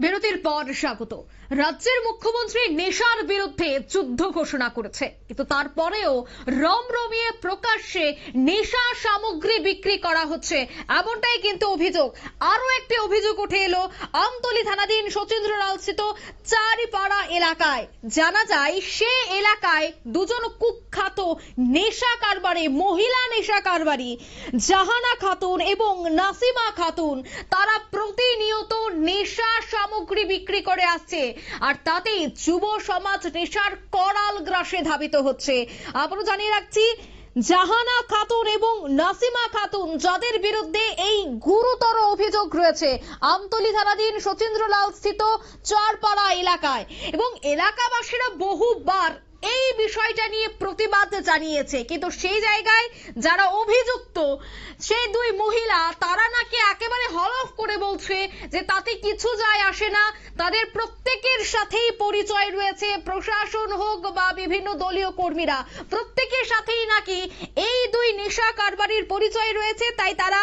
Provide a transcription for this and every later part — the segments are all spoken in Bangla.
বিরতির পর স্বাগত। রাজ্যের মুখ্যমন্ত্রী নেশার বিরুদ্ধে যুদ্ধ ঘোষণা করেছে। কিন্তু তারপরেও রমরমিয়ে প্রকাশ্যে নেশা সামগ্রী বিক্রি করা হচ্ছে। এমনটাই কিন্তু অভিযোগ। আরও একটি অভিযোগ উঠে এলো আমতলী থানাধীন সচিন্দ্র লালস্থিত চারিপাড়া এলাকায়। জানা যায়, সে এলাকায় দুজন কুখ্যাত নেশা কারবারি, মহিলা নেশা কারবারি, জাহানা খাতুন এবং নাসিমা খাতুন। তারা প্রতিনিয়ত নেশা সামগ্রী বিক্রি করে আসছে। আর তাতেই যুব সমাজ নেশার করাল গ্রাসে ধাবিত হচ্ছে। আবারও জানিয়ে রাখছি, জাহানা খাতুন এবং নাসিমা খাতুন, যাদের বিরুদ্ধে এই গুরুতর অভিযোগ রয়েছে, আমতলি থানাধীন সচিন্দ্রলাল স্থিত চারপাড়া এলাকায়। এবং এলাকাবাসীরা বহুবার এই বিষয়টা নিয়ে প্রতিবাদ জানিয়েছে। কিন্তু সেই জায়গায় যারা অভিযুক্ত সেই দুই মহিলা, তারা নাকি একেবারে হলফ করে বলছে যে তাতে কিছু যায় আসে না। তাদের প্রত্যেকের সাথেই পরিচয় রয়েছে, প্রশাসন হোক বা বিভিন্ন দলীয় কর্মীরা। প্রত্যেকের সাথেই নাকি এই দুই নেশা কারবারির পরিচয় রয়েছে, তাই তারা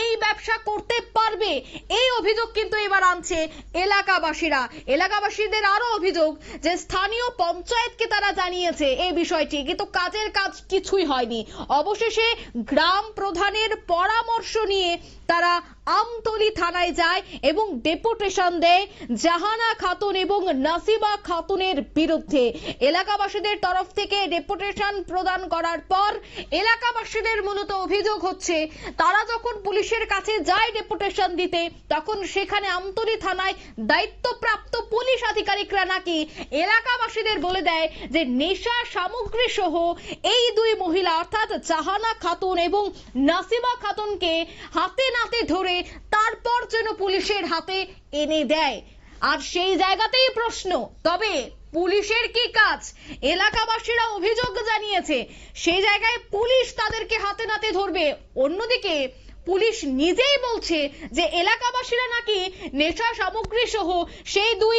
এই ব্যবসা করতে পারবে। এই অভিযোগ কিন্তু এবার আনছে এলাকাবাসীরা। এলাকাবাসীদের আরও অভিযোগ যে স্থানীয় পঞ্চায়েতকে তারা জানিয়েছে এই বিষয়টি, কিন্তু কাজের কাজ কিছুই হয়নি। অবশেষে গ্রাম প্রধানের পরামর্শ নিয়ে তারা আমতলী থানায় যায় এবং ডেপুটেশন দেয় জাহানা খাতুন এবং নাসিবা খাতুনের বিরুদ্ধে। এলাকাবাসীদের তরফ থেকে ডেপুটেশন প্রদান করার পর এলাকাবাসীদের মূলত অভিযোগ হচ্ছে, তারা যখন পুলিশের কাছে যায় ডেপুটেশন দিতে, তখন সেখানে আমতলী থানায় দায়িত্বপ্রাপ্ত পুলিশ আধিকারিকরা নাকি এলাকাবাসীদের বলে দেয় যে নেশা সামগ্রী সহ এই দুই মহিলা, অর্থাৎ জাহানা খাতুন এবং নাসিবা খাতুনকে হাতে নাতে ধরে তারপর যেন পুলিশের হাতে এনে দেয়। আর সেই জায়গাতেই প্রশ্ন, তবে পুলিশের কি কাজ? এলাকাবাসীরা অভিযোগ জানিয়েছে, সেই জায়গায় পুলিশ তাদেরকে হাতে নাতে ধরবে। অন্যদিকে, পুলিশ নিজেই বলছে যে, এলাকাবাসীরা নাকি নেশা সামগ্রী সহ সেই দুই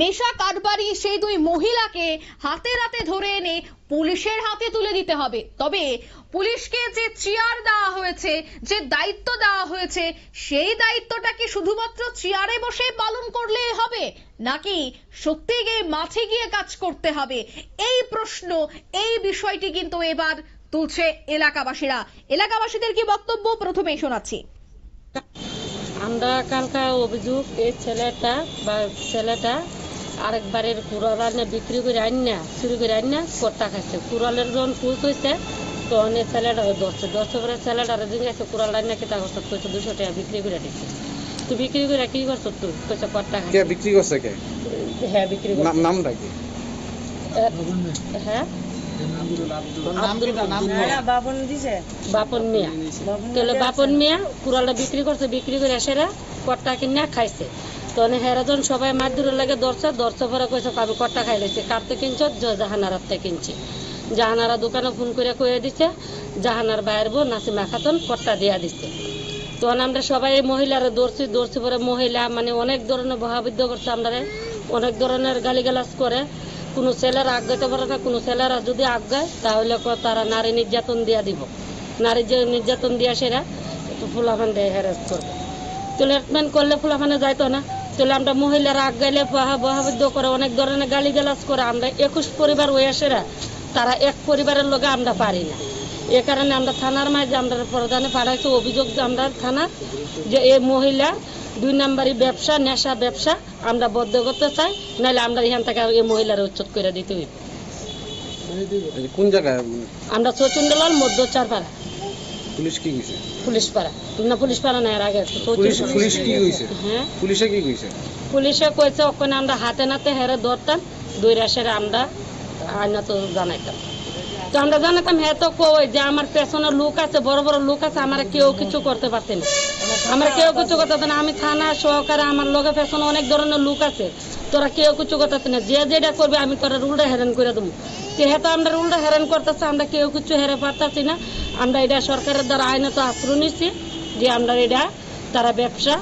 নেশা কারবারি সেই দুই মহিলাকে হাতে রাতে ধরে এনে পুলিশের হাতে তুলে দিতে হবে। তবে পুলিশকে যে চেয়ার দেওয়া হয়েছে, যে দায়িত্ব দেওয়া হয়েছে, সেই দায়িত্বটা কি শুধুমাত্র চেয়ারে বসে পালন করলে হবে? নাকি সত্যি গিয়ে মাঠে গিয়ে কাজ করতে হবে? এই প্রশ্ন, এই বিষয়টি কিন্তু এবার তুলছে এলাকাবাসীরা। এলাকাবাসীদের কি বক্তব্য? প্রথমেই শোনাচ্ছি। আমরা কালকা অভিযোগ, এই ছেলেটা বা ছেলেটা আরেকবারের কুড়াল আনে বিক্রি করে আন না চুরি করে আন না কর্তা খাইছে কুড়ালের যখন পুষ হয়েছে তখন এই ছেলেটা ধরছে ধরছে পরে ছেলেটারে জিজ্ঞাসা কুড়াল আন না কিতা করছ কইছে দুশো টাকা বিক্রি করে দিচ্ছে। তুই বিক্রি করে কি করছ তুই? কইছে কর্তা কে বিক্রি করছে কে? হ্যাঁ বিক্রি করছে। নামটা কি? হ্যাঁ? দিছে। বাপন মিয়া। তাহলে বাপন মিয়া কুড়ালটা বিক্রি করছে বিক্রি করে এসেরা কট্টা কিনা খাইছে। তখন হেরাজন সবাই মাছ দূরে লাগে দর্শক দর্শক পরে কইছে আমি কট্টা খাই লেছি কাটতে কিনছ? জাহানারার থেকে কিনছি। জাহানারা দোকানে ফোন করে কয়ে দিছে, জাহানার বাইর বউ নাসিমা খাতুন কট্টা দিয়া দিছে। তখন আমরা সবাই মহিলারা দৌড়ছি দৌড়ছি পরে মহিলা মানে অনেক ধরনের বহাবিদ্য করছে আমরা অনেক ধরনের গালিগালাজ করে। কোনো ছেলেরা আগাইতে পারে না, কোনো ছেলেরা যদি আগায় তাহলে তারা নারী নির্যাতন দিয়া দিব। নারী যে নির্যাতন দিয়া সেরা ফুলাফান দিয়ে হ্যারাস করবে। তো ট্রিটমেন্ট করলে ফুলাফানে যাইতো না। তাহলে আমরা মহিলারা আগাইলে বহাবিদ্য করে অনেক ধরনের গালিগালাজ করে আমরা একুশ পরিবার ওই আসেরা তারা এক পরিবারের লোকে আমরা পারি না। এ কারণে আমরা থানার মাঝে আমরা প্রধানে পাঠাইছি অভিযোগ যে আমরা থানার যে এই মহিলা দুই নাম্বারই ব্যবসা নেশা ব্যবসা আমরা বদ্ধ করতে চাই নাহলে আমরা এখান থেকে এই মহিলার উচ্ছেদ করে দিতে হইব। কোন জায়গায়? আমরা চচুন্ডলাল মধ্য চারপাড়া। পুলিশ কি কইছে? পুলিশ পাড়া না পুলিশ পাড়া না এর আগে পুলিশ পুলিশ কি কইছে? হ্যাঁ। পুলিশে কি কইছে? পুলিশে কইছে ওখানে আমরা হাতে নাতে হেরে ধরতাম দুই রাশের আমরা তো জানাইতাম। তো আমরা জানাতাম হ্যাঁ তো কই যে আমার পেছনে লোক আছে বড় বড় লোক আছে আমার কেউ কিছু করতে পারছে না। আমরা কেউ কিছু করতে না। আমি থানা সহকারে আমার লোকের পেছনে অনেক ধরনের লোক আছে তোরা কেউ কিছু করতেছে না। যে যেটা করবে আমি তোরা রুলটা হেরান করে দেবো। যেহেতু আমরা রুলটা হেরান করতেছি আমরা কেউ কিছু হেরে পারতাছি না। আমরা এটা সরকারের দ্বারা আইনত আশ্রয় নিচ্ছি যে আমরা এটা, তারা ব্যবসা,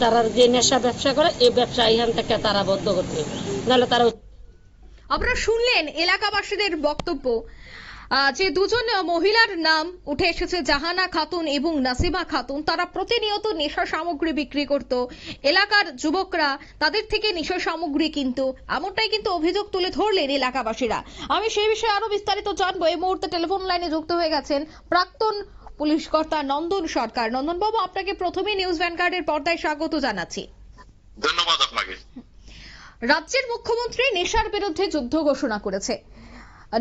তারা যে নেশা ব্যবসা করে, এই ব্যবসা এখান থেকে তারা বদ্ধ করতে নাহলে তারা আপনারা শুনলেন এলাকাবাসীদের বক্তব্য। যে দুজন মহিলার নাম উঠে এসেছে জাহানা খাতুন এবং নাসিমা খাতুন। তারা প্রতিনিয়ত নেশা সামগ্রী বিক্রি করত। এলাকার যুবকরা তাদের থেকে নেশা সামগ্রী কিন্তু। এমনটাই কিন্তু অভিযোগ তুলে ধরলেন এলাকাবাসীরা। আমি সেই বিষয়ে আরও বিস্তারিত জানব। এই মুহূর্তে টেলিফোন লাইনে যুক্ত হয়ে গেছেন প্রাক্তন পুলিশ কর্তা নন্দন সরকার। নন্দন বাবু আপনাকে প্রথমে নিউজ ভ্যানগার্ডের পর্দায় স্বাগত জানাচ্ছি। ধন্যবাদ আপনাকে। রাজ্যের মুখ্যমন্ত্রী নেশার বিরুদ্ধে যুদ্ধ ঘোষণা করেছে।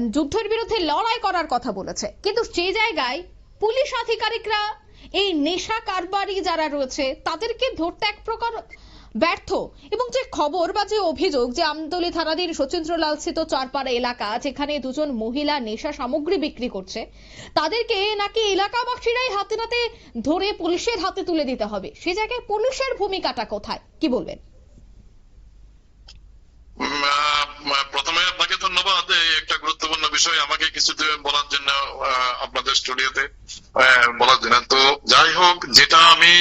যুদ্ধের বিরুদ্ধে লড়াই করার কথা বলেছে। কিন্তু সেই জায়গায় পুলিশ আধিকারিকরা এই নেশা কারবারি যারা রয়েছে, তাদেরকে ধরতে এক প্রকার ব্যর্থ। এবং যে খবর বা যে অভিযোগ যে আমতলী থানাধীন সচিন্দ্রলাল স্থিত চারপাড়া এলাকা, যেখানে দুজন মহিলা নেশা সামগ্রী বিক্রি করছে, তাদেরকে নাকি এলাকাবাসীরাই হাতে নাতে ধরে পুলিশের হাতে তুলে দিতে হবে। সে জায়গায় পুলিশের ভূমিকাটা কোথায়? কি বলবেন? প্রথমে বিষয় আমাকে কিছু বলার জন্য আপনাদের স্টুডিওতে বলার জন্য। তো যাই হোক, যেটা আমি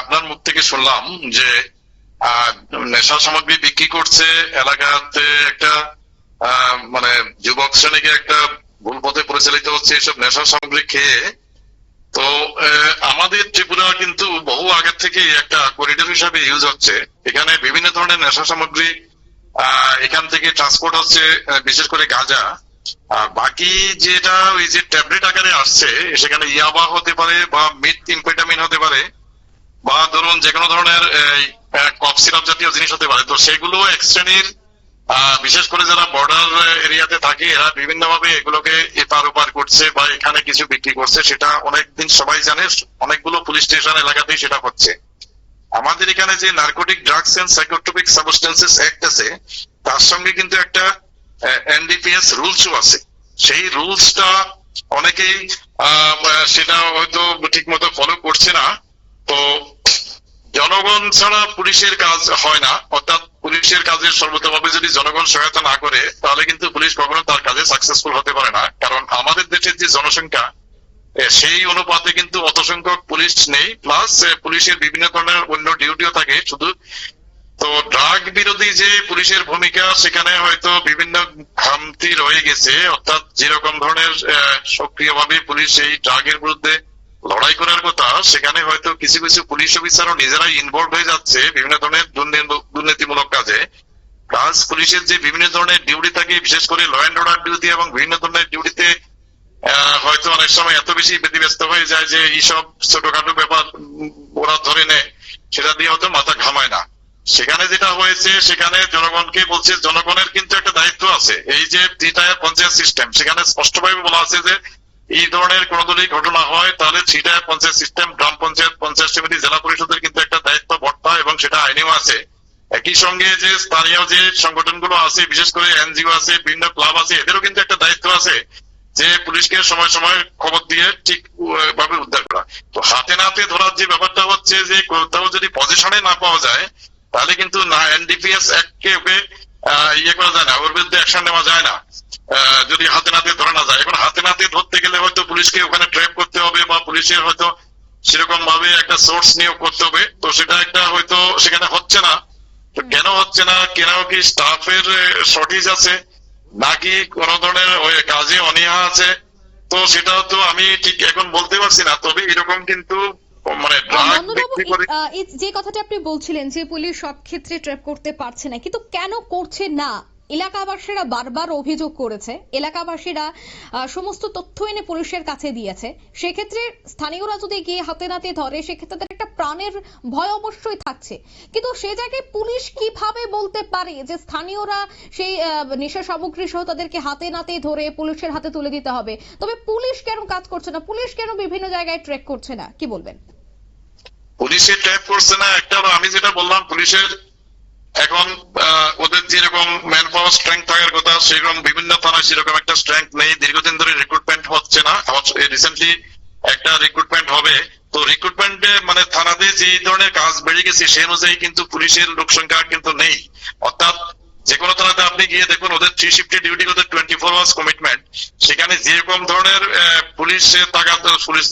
আপনার মুখ থেকে শুনলাম যে নেশা সামগ্রী বিক্রি করছে এলাকাতে একটা মানে যুবক শ্রেণীকে একটা ভুল পথে পরিচালিত হচ্ছে এসব নেশা সামগ্রী খেয়ে। তো আমাদের ত্রিপুরা কিন্তু বহু আগের থেকে একটা করিডোর হিসাবে ইউজ হচ্ছে। এখানে বিভিন্ন ধরনের নেশা সামগ্রী এখান থেকে ট্রান্সপোর্ট হচ্ছে বিশেষ করে গাঁজা। বাকি যেটা ওই যে ট্যাবলেট আকারে আসছে, সেখানে ইয়াবা হতে পারে বা মিথ ইনফেটামিন হতে পারে, বা ধরুন যে কোনো ধরনের কফ সিরাপ জাতীয় জিনিস হতে পারে। তো সেগুলো এক শ্রেণির বিশেষ করে যারা বর্ডার এরিয়াতে থাকে, এরা বিভিন্ন ভাবে এগুলোকে এপার ওপার করছে বা এখানে কিছু বিক্রি করছে। সেটা অনেকদিন সবাই জানে, অনেকগুলো পুলিশ স্টেশন এলাকাতেই সেটা হচ্ছে। আমাদের এখানে যে narcotic drugs and psychotropic substances act আছে, তার সঙ্গে কিন্তু একটা এনডিপিএস রুলসও আছে। সেই রুলসটা অনেকেই সেটা হয়তো ঠিক মতো ফলো করছে না। তো জনগণ ছাড়া পুলিশের কাজ হয় না। অর্থাৎ পুলিশের কাজে সর্বতভাবে যদি জনগণ সহায়তা না করে, তাহলে কিন্তু পুলিশ কখনো তার কাজে সাকসেসফুল হতে পারে না। কারণ আমাদের দেশের যে জনসংখ্যা সেই অনুপাতে কিন্তু অত সংখ্যক পুলিশ নেই। প্লাস পুলিশের বিভিন্ন ধরনের অন্য ডিউটিও থাকে। শুধু তো ড্রাগ বিরোধী যে পুলিশের ভূমিকা, সেখানে হয়তো বিভিন্ন ভ্রান্তি রয়ে গেছে। অর্থাৎ যেরকম ধরনের সক্রিয়ভাবে পুলিশ এই ড্রাগের বিরুদ্ধে লড়াই করার কথা, সেখানে হয়তো কিছু কিছু পুলিশ অফিসারও নিজেরাই ইনভলভ হয়ে যাচ্ছে বিভিন্ন ধরনের দুর্নীতিমূলক কাজে। প্লাস পুলিশের যে বিভিন্ন ধরনের ডিউটি থাকে, বিশেষ করে ল অ্যান্ড অর্ডার ডিউটি এবং বিভিন্ন ধরনের ডিউটিতে হয়তো অনেক সময় এত বেশি ব্যতিব্যস্ত হয়ে যায় যে এইসব ছোটখাটো ব্যাপার ওরা ধরে নেয়, সেটা দিয়ে হয়তো মাথা ঘামায় না। সেখানে যেটা হয়েছে, সেখানে জনগণকে বলছে, জনগণের কিন্তু একটা দায়িত্ব আছে। এই যে থ্রি টায়ার পঞ্চায়েত সিস্টেম সেখানে স্পষ্টভাবে বলা আছে যে এই ধরনের কোন যদি ঘটনা হয়, তাহলে থ্রি টায়ার পঞ্চায়েত সিস্টেম গ্রাম পঞ্চায়েত পঞ্চায়েত সমিতি, জেলা পরিষদের কিন্তু একটা দায়িত্ব বর্তা এবং সেটা আইনেও আছে। একই সঙ্গে যে স্থানীয় যে সংগঠনগুলো আছে, বিশেষ করে এনজিও আছে, বিভিন্ন ক্লাব আছে, এদেরও কিন্তু একটা দায়িত্ব আছে যে পুলিশকে সময় সময় খবর দিয়ে ঠিক ভাবে উদ্ধার করা। তো হাতে নাতে ধরার যে ব্যাপারটা হচ্ছে যে কোথাও যদি পজিশনে না পাওয়া যায় তাহলে কিন্তু না এনডিপিএস কে ওকে ইয়ে করা যায় না, ওর বিরুদ্ধে অ্যাকশন নেওয়া যায় না। যদি হাতে নাতে ধরা না যায়। এখন হাতে নাতে ধরতে গেলে হয়তো পুলিশকে ওখানে ট্র্যাপ করতে হবে বা পুলিশের হয়তো সেরকম ভাবে একটা সোর্স নিয়োগ করতে হবে। তো সেটা একটা হয়তো সেখানে হচ্ছে না। তো কেন হচ্ছে না? কেন কি স্টাফের শর্টেজ আছে? নাকি কোন ধরনের কাজে অনীহা আছে? তো সেটা তো আমি ঠিক এখন বলতে পারছি না। তবে এরকম কিন্তু মানে যে কথাটা আপনি বলছিলেন যে পুলিশ সব ক্ষেত্রে ট্র্যাপ করতে পারছে না কিন্তু কেন করছে না? এলাকাবাসীরা বারবার অভিযোগ করেছে। এলাকাবাসীরা সমস্ত তথ্য এনে পুলিশের কাছে দিয়েছে। সেক্ষেত্রে স্থানীয়রা যদি গিয়ে হাতে নাতে ধরে সেক্ষেত্রে তাদের একটা প্রাণের ভয় অবশ্যই থাকছে। কিন্তু সে জায়গায় পুলিশ কীভাবে বলতে পারে যে স্থানীয়রা সেই নেশা সামগ্রী সহ তাদেরকে হাতে নাতে ধরে পুলিশের হাতে তুলে দিতে হবে? তবে পুলিশ কেন কাজ করছে না? পুলিশ কেন বিভিন্ন জায়গায় ট্রেক করছে না? কি বলবেন? পুলিশের ট্যাপ করছে না, একটা আমি যেটা বললাম, পুলিশের এখন ওদের যেরকম ম্যান পাওয়ার স্ট্রেংথ থাকার কথা, সেরকম বিভিন্ন থানায় সেরকম একটা স্ট্রেংথ নেই। দীর্ঘদিন ধরে রিক্রুটমেন্ট হচ্ছে না। রিসেন্টলি একটা রিক্রুটমেন্ট হবে। তো রিক্রুটমেন্টে মানে থানাতে যে ধরনের কাজ বেড়ে গেছে সেই অনুযায়ী কিন্তু পুলিশের লোক সংখ্যা কিন্তু নেই। অর্থাৎ যে কোনো থানাতে আপনি গিয়ে দেখুন, ওদের থ্রি শিফটে ডিউটি ওদের টোয়েন্টি ফোর আওয়ার্স কমিটমেন্ট সেখানে যেরকম ধরনের পুলিশ থাকা, পুলিশ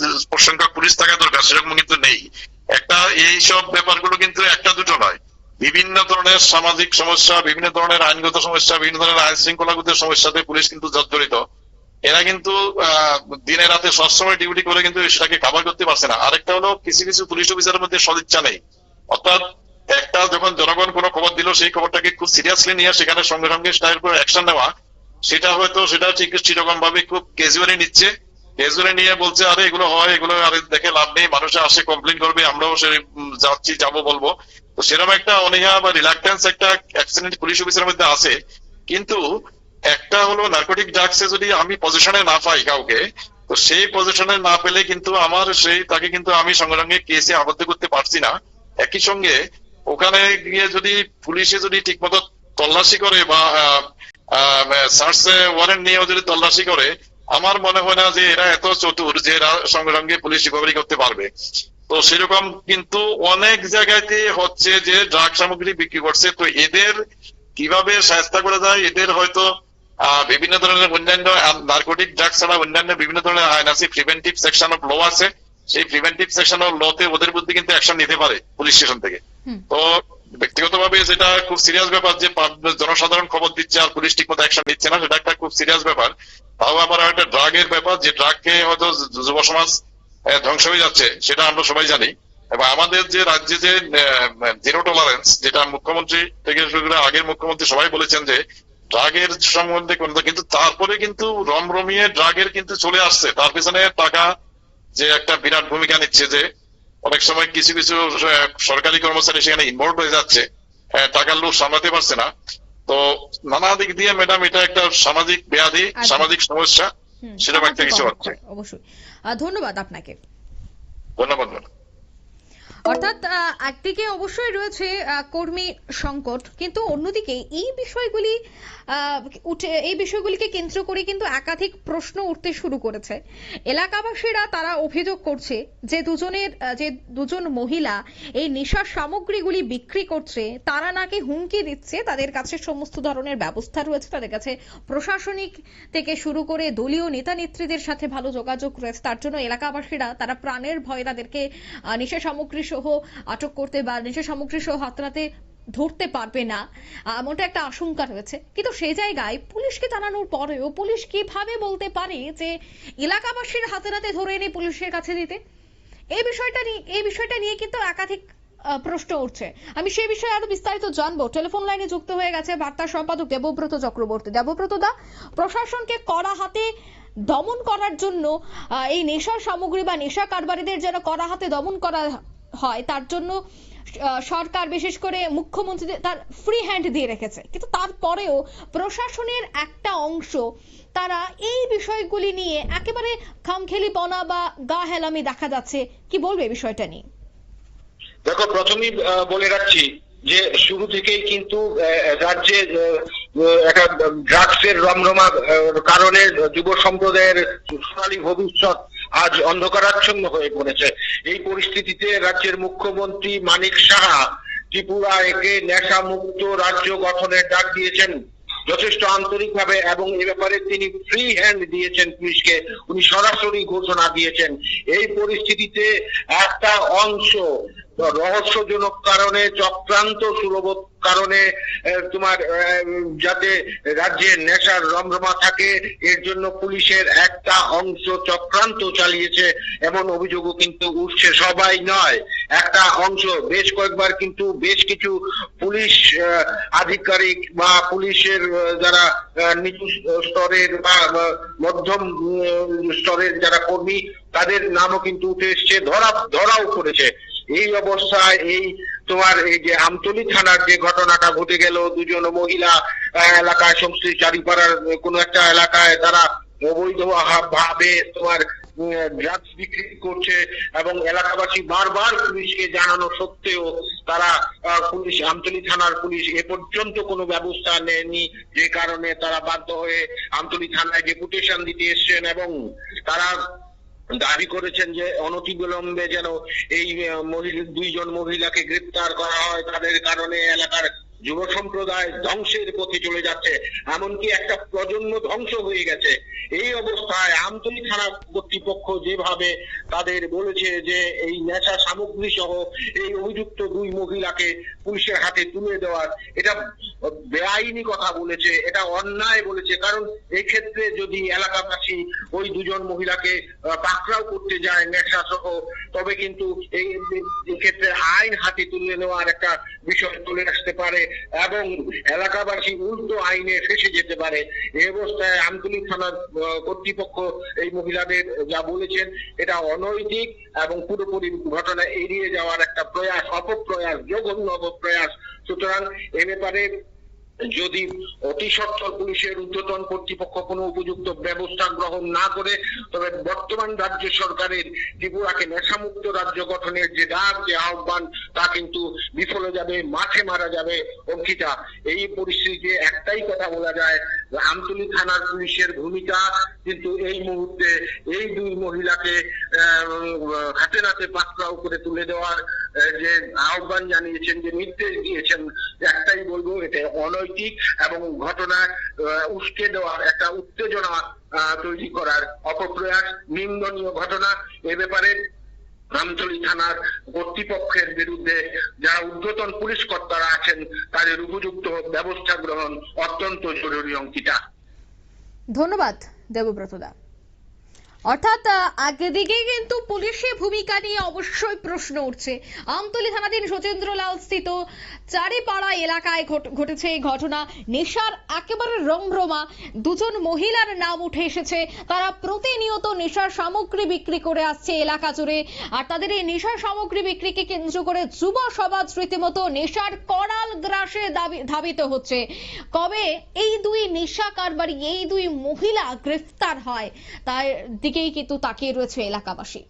সংখ্যক পুলিশ থাকা দরকার, সেরকম কিন্তু নেই। একটা এই সব ব্যাপারগুলো কিন্তু একটা দুটো নয়। বিভিন্ন ধরনের সামাজিক সমস্যা, বিভিন্ন ধরনের আইনগত সমস্যা, বিভিন্ন ধরনের আইন শৃঙ্খলাগত সমস্যাতে পুলিশ কিন্তু জর্জরিত। এরা কিন্তু দিনে রাতে সবসময় ডিউটি করে কিন্তু সেটাকে কাভার করতে পারছে না। আরেকটা হলো, কিছু কিছু পুলিশ অফিসারের মধ্যে সদিচ্ছা নেই। অর্থাৎ একটা যখন জনগণ কোনো খবর দিল, সেই খবরটাকে খুব সিরিয়াসলি নিয়ে সেখানে সঙ্গে সঙ্গে সেটার অ্যাকশন নেওয়া, সেটা হয়তো সেটা ঠিক সেরকম ভাবে খুব ক্যাজুয়ালি নিচ্ছে। ক্যাজুয়ালি নিয়ে বলছে, আরে, এগুলো হয়, এগুলো, আরে, দেখে লাভ নেই, মানুষ আসে কমপ্লেন করবে, আমরাও সে যাচ্ছি, যাব বলব। তো সেরকম একটা অনীহা বা রিলাক্টেন্স একটা অ্যাক্সিডেন্ট পুলিশ অফিসারের মধ্যে আছে। কিন্তু একটা হলো নার্কোটিক ড্রাগসে যদি আমি পজিশনে না পাই কাউকে, তো সেই পজিশনে না পেলে কিন্তু আমার সেই, তাকে কিন্তু আমি সঙ্গে সঙ্গে কেসে আবদ্ধ করতে পারছি না। একই সঙ্গে ওখানে গিয়ে যদি পুলিশে যদি ঠিকমতো তল্লাশি করে বা সার্চ ওয়ারেন্ট নিয়েও যদি তল্লাশি করে আমার মনে হয় না যে এরা এত চতুর যে এরা সঙ্গে সঙ্গে পুলিশ রিকভারি করতে পারবে। তো সেরকম কিন্তু অনেক জায়গাতে হচ্ছে যে ড্রাগ সামগ্রী বিক্রি করছে। তো এদের কীভাবে সাহায্য করা যায়? এদের হয়তো বিভিন্ন ধরনের অন্যান্য নার্কোটিক ড্রাগ ছাড়া অন্যান্য বিভিন্ন ধরনের আইন আছে। প্রিভেন্টিভ সেকশন অফ ল আছে। সেই প্রিভেন্টিভ সেকশন অফ লতে ওদের মধ্যে কিন্তু অ্যাকশন নিতে পারে পুলিশ স্টেশন থেকে। তো ব্যক্তিগতভাবে যেটা খুব সিরিয়াস ব্যাপার যে জনসাধারণ খবর দিচ্ছে আর পুলিশ ঠিকমতো অ্যাকশন নিচ্ছে না সেটা একটা খুব সিরিয়াস ব্যাপার। তাও আবার একটা ড্রাগের ব্যাপার, যে ড্রাগকে হয়তো যু- যুব সমাজ ধ্বংস হয়ে যাচ্ছে, সেটা আমরা সবাই জানি। এবং আমাদের যে রাজ্যে যে জিরো টলারেন্স যেটা মুখ্যমন্ত্রী থেকে শুরু করে আগের মুখ্যমন্ত্রী সবাই বলেছেন যে, ড্রাগের সম্বন্ধে কোনো কিন্তু তারপরে কিন্তু রমরমিয়ে ড্রাগের কিন্তু চলে আসছে। তার পিছনে টাকা যে একটা বিরাট ভূমিকা নিচ্ছে যে, অনেক সময় কিছু কিছু সরকারি কর্মচারী সেখানে ইনভলভ হয়ে যাচ্ছে। টাকার লোক সামলাতে পারছে না। তো নানা দিক দিয়ে ম্যাডাম এটা একটা সামাজিক ব্যাধি সামাজিক সমস্যা সেটা সেরকম একটা কিছু হচ্ছে। অবশ্যই। ধন্যবাদ আপনাকে। ধন্যবাদ ম্যাডাম। অর্থাৎ একদিকে অবশ্যই রয়েছে কর্মী সংকট, কিন্তু অন্যদিকে এই বিষয়গুলি উঠে, এই বিষয়গুলিকে কেন্দ্র করে কিন্তু একাধিক প্রশ্ন উঠতে শুরু করেছে। এলাকাবাসীরা তারা অভিযোগ করছে যে দুজনের যে দুজন মহিলা এই নেশার সামগ্রীগুলি বিক্রি করছে, তারা নাকি হুমকি দিচ্ছে, তাদের কাছে সমস্ত ধরনের ব্যবস্থা রয়েছে, তাদের কাছে প্রশাসনিক থেকে শুরু করে দলীয় নেতা নেত্রীদের সাথে ভালো যোগাযোগ রয়েছে, তার জন্য এলাকাবাসীরা, তারা প্রাণের ভয়ে তাদেরকে নেশা সামগ্রী সহ আটক করতে বা নেশা সামগ্রী সহ হাতড়াতে ধরতে পারবে না, এমনটা একটা আশঙ্কা রয়েছে। কিন্তু সেই জায়গায় পুলিশকে জানানোর পরেও পুলিশ কীভাবে বলতে পারে যে এলাকাবাসীর হাতে নাতে ধরে এনে পুলিশের কাছে দিতে? এই বিষয়টা নিয়ে, এই বিষয়টা নিয়ে কিন্তু একাধিক প্রশ্ন উঠছে। আমি সেই বিষয়ে আরও বিস্তারিত জানব। টেলিফোন লাইনে যুক্ত হয়ে গেছে বার্তা সম্পাদক দেবব্রত চক্রবর্তী। দেবব্রত দা, প্রশাসনকে কড়া হাতে দমন করার জন্য এই নেশা সামগ্রী বা নেশা কারবারিদের যেন কড়া হাতে দমন করা হয়, তার জন্য সরকার বিশেষ করে মুখ্যমন্ত্রী তার ফ্রি হ্যান্ড দিয়ে রেখেছে। কিন্তু তারপরেও প্রশাসনের একটা অংশ, তারা এই বিষয়গুলি নিয়ে একেবারে খামখেলিপনা বা গা হেলামি দেখা যাচ্ছে। কি বলবে বিষয়টা নিয়ে? দেখো, প্রথমেই বলে রাখছি যে শুরু থেকেই কিন্তু রাজ্যে একটা ড্রাগসের রমরমা কারণে যুব সম্প্রদায়ের সোনালী ভবিষ্যৎ আজ অন্ধকারাচ্ছন্ন হয়ে পড়েছে। এই পরিস্থিতিতে রাজ্যের মুখ্যমন্ত্রী মানিক সাহা ত্রিপুরা একে নেশা মুক্ত রাজ্য গঠনের ডাক দিয়েছেন। যথেষ্ট আন্তরিকভাবে এবং এ ব্যাপারে তিনি ফ্রি হ্যান্ড দিয়েছেন পুলিশকে। উনি সরাসরি ঘোষণা দিয়েছেন। এই পরিস্থিতিতে একটা অংশ রহস্যজনক কারণে, চক্রান্ত সুলভ কারণে তোমার যাতে রাজ্যে নেশার রমরমা থাকে, এর জন্য পুলিশের একটা অংশ চক্রান্ত চালিয়েছে, এমন অভিযোগও কিন্তু উঠছে। সবাই নয়, একটা অংশ। বেশ কয়েকবার কিন্তু বেশ কিছু পুলিশ আধিকারিক বা পুলিশের যারা নিচু স্তরের বা মধ্যম স্তরের যারা কর্মী, তাদের নামও কিন্তু উঠে এসছে, ধরা, ধরাও পড়েছে। এই অবস্থায় এই তোমার এই যে আমতলি থানার যে ঘটনাটা ঘটে গেল, দুজন মহিলা এলাকায় সংশ্লিষ্ট চারিপাড়ার কোনো একটা এলাকায় তারা অবৈধ ভাবে তোমার ড্রাগস বিক্রি করছে এবং এলাকাবাসী বারবার পুলিশকে জানানো সত্ত্বেও তারা পুলিশ, আমতলী থানার পুলিশ এ পর্যন্ত কোনো ব্যবস্থা নেয়নি। যে কারণে তারা বাধ্য হয়ে আমতলী থানায় ডেপুটেশন দিতে এসছেন এবং তারা দাবি করেছেন যে অনতিবিলম্বে যেন এই দুইজন মহিলাকে গ্রেপ্তার করা হয়। তাদের কারণে এলাকার যুব সম্প্রদায় ধ্বংসের পথে চলে যাচ্ছে, এমনকি একটা প্রজন্ম ধ্বংস হয়ে গেছে। এই অবস্থায় আমতলী থানা কর্তৃপক্ষ যেভাবে তাদের বলেছে যে এই নেশা সামগ্রী সহ এই অভিযুক্ত দুই মহিলাকে পুলিশের হাতে তুলে দেওয়ার, এটা বেআইনি কথা বলেছে, এটা অন্যায় বলেছে। কারণ এক্ষেত্রে যদি এলাকাবাসী ওই দুজন মহিলাকে পাকড়াও করতে যায় নেশা সহ, তবে কিন্তু এই ক্ষেত্রে আইন হাতে তুলে নেওয়ার একটা বিষয় তুলে আসতে পারে এবং এলাকাবাসী উল্টো আইনে ফেসে যেতে পারে। এ অবস্থায় আমতলী থানার কর্তৃপক্ষ এই মহিলাদের যা বলেছেন, এটা অনৈতিক এবং পুরোপুরি ঘটনা এড়িয়ে যাওয়ার একটা প্রয়াস, অপপ্রয়াস, জঘন্য অপপ্রয়াস। সুতরাং এ ব্যাপারে যদি অতি সত্বর পুলিশের ঊর্ধ্বতন কর্তৃপক্ষ কোনো উপযুক্ত ব্যবস্থা গ্রহণ না করে, তবে বর্তমান রাজ্য সরকারের ত্রিপুরাকে নেশামুক্ত রাজ্য গঠনের যে ডাক, যে আহ্বান, তা কিন্তু বিফলে যাবে, মাঠে মারা যাবে, অঙ্কিতা। এই পরিস্থিতিতে একটাই কথা বলা যায় আমতলী থানার পুলিশের ভূমিকা, কিন্তু এই মুহূর্তে এই দুই মহিলাকে হাতে নাতে পাকড়াও করে তুলে দেওয়ার যে আহ্বান জানিয়েছেন, যে নির্দেশ দিয়েছেন, একটাই বলব, এটা অনৈতিক এবং ঘটনা উস্কে দেওয়ার একটা উত্তেজনা তৈরি করার অপপ্রয়াস নিন্দনীয় ঘটনা। এ ব্যাপারে রামতলী থানার কর্তৃপক্ষের বিরুদ্ধে যারা ঊর্ধ্বতন পুলিশ কর্তারা আছেন, তাদের উপযুক্ত ব্যবস্থা গ্রহণ অত্যন্ত জরুরি, অঙ্কিতা। ধন্যবাদ দেবব্রত দা অর্থাৎ আহ, দিকে কিন্তু পুলিশের ভূমিকা নিয়ে অবশ্যই প্রশ্ন উঠছে। আমতলী থানাধীন সচেন্দ্রলাল স্থিত চারিপাড়া এলাকায় ঘটেছে এই ঘটনা। নেশার একেবারে রমরমা। দুজন মহিলার নাম উঠে এসেছে। তারা প্রতিনিয়ত নেশার সামগ্রী বিক্রি করে আসছে এলাকা জুড়ে। আর তাদের এই নেশার সামগ্রী বিক্রিকে কেন্দ্র করে যুব সমাজ রীতিমতো নেশার করাল গ্রাসে ধাবিত হচ্ছে। কবে এই দুই নেশা কারবারি এই দুই মহিলা গ্রেফতার হয় তার দিকেই কিন্তু তাকিয়ে রয়েছে এলাকাবাসী।